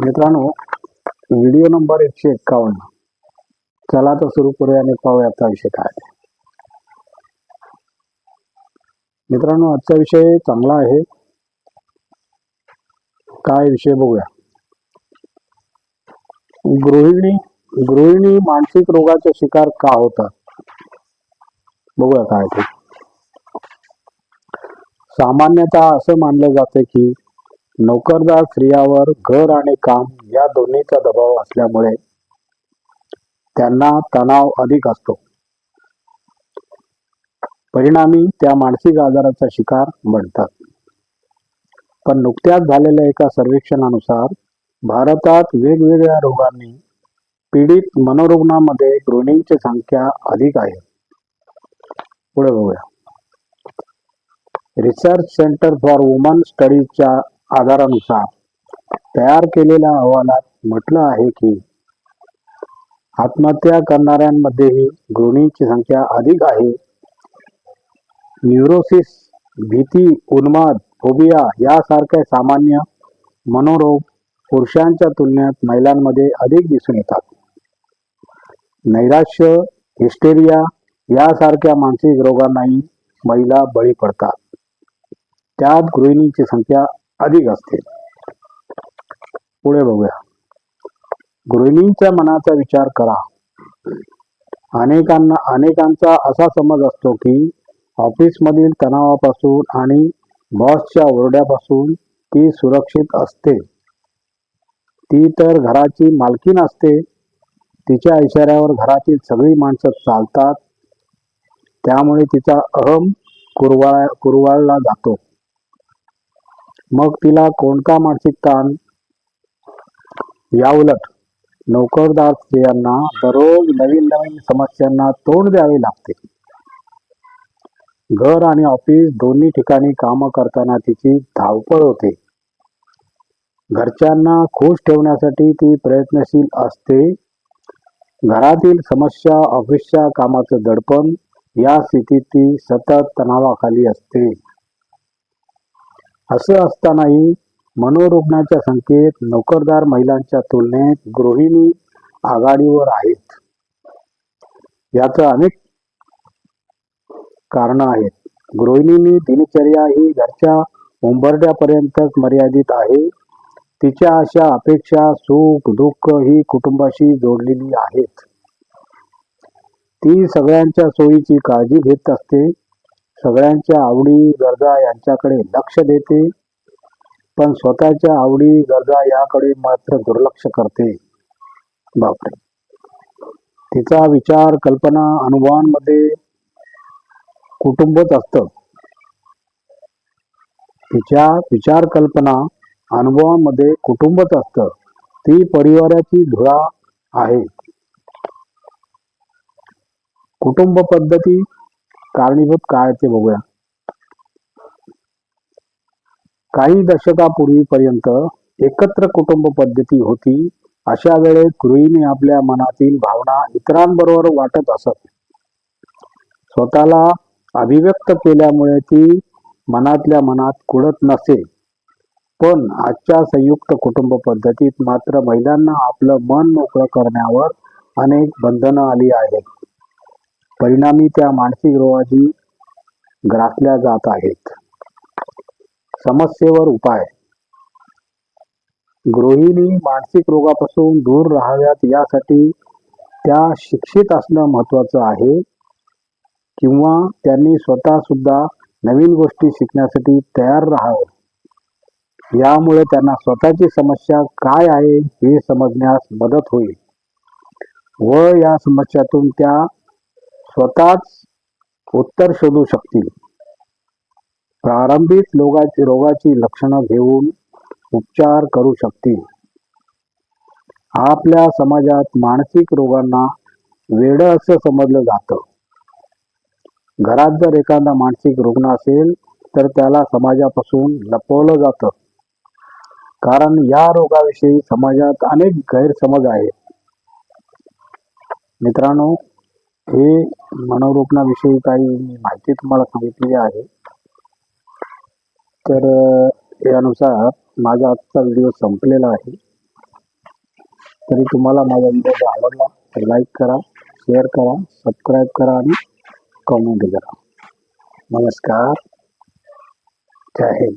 मित्रांनो video number एकशे एक्कावन्न चला तर सुरू करूया आणि पाहूया आजचा विषय काय मित्रांनो आजचा विषय चांगला आहे. काय विषय बघूया. गृहिणी गृहिणी मानसिक रोगाचे शिकार का होतात? बघूया काय ते. सामान्यतः असं मानलं जाते की नोकरदार स्त्रियावर घर आणि काम या दोन्हीचा दबाव असल्यामुळे त्यांना तणाव अधिक असतो. परिणामी त्या मानसिक आजाराचा शिकार बनतात. पण नुकत्याच झालेल्या एका सर्वेक्षणानुसार भारतात वेगवेगळ्या रोगांनी पीडित मनोरुग्णांमध्ये गृहिणींची संख्या अधिक आहे. पुढे बघूया. रिसर्च सेंटर फॉर वुमन स्टडीजच्या आधारानुसार तयार केलेल्या अहवालात म्हटलं आहे की आत्महत्या करणाऱ्यांमध्येही गृहिणींची संख्या अधिक आहे. न्यूरोसिस भीती उन्माद फोबिया यासारखे सामान्य मनोरोग पुरुषांच्या तुलनेत महिलांमध्ये अधिक दिसून येतात. नैराश्य हिस्टेरिया यासारख्या मानसिक रोगांनाही महिला बळी पडतात. त्यात गृहिणींची संख्या अधिक असते. पुढे बघूया. गृहिणींच्या मनाचा विचार करा. अनेकांना अनेकांचा असा समज असतो की ऑफिसमधील तणावापासून आणि बॉसच्या ओरड्यापासून ती सुरक्षित असते. ती तर घराची मालकीण असते. तिच्या इशाऱ्यावर घरातील सगळी माणसं चालतात. त्यामुळे तिचा अहम कुरवाळ कुरवाळला जातो. मग तिला कोणता मानसिक ताण? याउलट नोकरदार स्त्रियांना दररोज नवीन नवीन समस्यांना तोंड द्यावे लागते. घर आणि ऑफिस दोन्ही ठिकाणी काम करताना तिची धावपळ होते. घरच्यांना खुश ठेवण्यासाठी ती प्रयत्नशील असते. घरातील समस्या ऑफिसच्या कामाचं दडपण या स्थितीत ती सतत तणावाखाली असते. असं असतानाही मनोरुग्णाच्या संख्येत नोकरदार महिलांच्या तुलनेत गृहिणी आघाडीवर आहेत. याचं अनेक कारण आहेत. गृहिणींनी दिनचर्या ही घरच्या उंबरड्यापर्यंतच मर्यादित आहे. तिच्या अशा अपेक्षा सुख दुःख ही कुटुंबाशी जोडलेली आहेत. ती सगळ्यांच्या सोयीची काळजी घेत असते. सगळ्यांच्या आवडी गरजा यांच्याकडे लक्ष देते पण स्वतःच्या आवडी गरजा याकडे मात्र दुर्लक्ष करते. बापरे! तिचा विचार कल्पना अनुभवांमध्ये कुटुंबच असतं. तिच्या विचार कल्पना अनुभवांमध्ये कुटुंबच असतं. ती परिवाराची धुळा आहे. कुटुंब पद्धती कारणीभूत काय ते बघूया. काही दशकापूर्वीपर्यंत एकत्र कुटुंब पद्धती होती अशा वेळेस गृहिणी आपल्या मनातील भावना इतरांबरोबर वाटत असत. स्वतःला अभिव्यक्त केल्यामुळे ती मनातल्या मनात कुडत नसे. पण आजच्या संयुक्त कुटुंब पद्धतीत मात्र महिलांना आपलं मन मोकळं करण्यावर अनेक बंधनं आली आहेत. परिणामी त्या मानसिक रोगाची ग्रासल्या जात आहेत. समस्येवर उपाय. गृहिणी मानसिक रोगापासून दूर राहाव्यात यासाठी त्या शिक्षित असणं महत्वाचं आहे. किंवा त्यांनी स्वतः सुद्धा नवीन गोष्टी शिकण्यासाठी तयार राहावं. यामुळे त्यांना स्वतःची समस्या काय आहे हे समजण्यास मदत होईल. व या समस्यातून त्या स्वतःच उत्तर शोधू शकतील. प्रारंभिक रोगाची रोगाची लक्षणं घेऊन उपचार करू शकतील. आपल्या समाजात मानसिक रोगांना वेड असं समजलं जातं. घरात जर एखादा मानसिक रुग्ण असेल तर त्याला समाजापासून लपवलं जातं. कारण या रोगाविषयी समाजात अनेक गैरसमज आहेत. मित्रांनो हे मनोरुग्णाविषयी काही माहिती तुम्हाला सांगितली आहे. तर यानुसार माझा आजचा व्हिडिओ संपलेला आहे. तरी तुम्हाला माझा व्हिडिओ जर आवडला तर लाईक करा शेअर करा सबस्क्राईब करा आणि कमेंट करा. नमस्कार. जय हिंद.